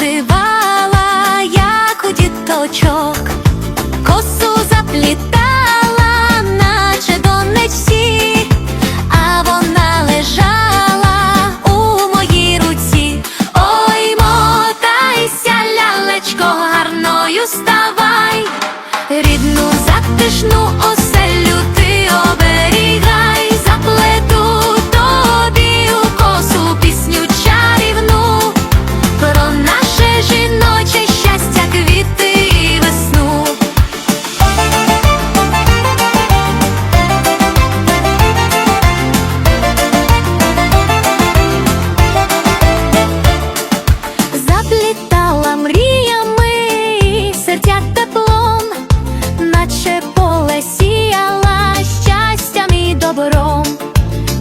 вишивала, як у діточок, косу заплітала, наче донечці, а вона лежала у моїй руці. Ой, мотайся, лялечко, гарною ставай, рідну затишну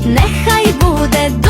Нехай буде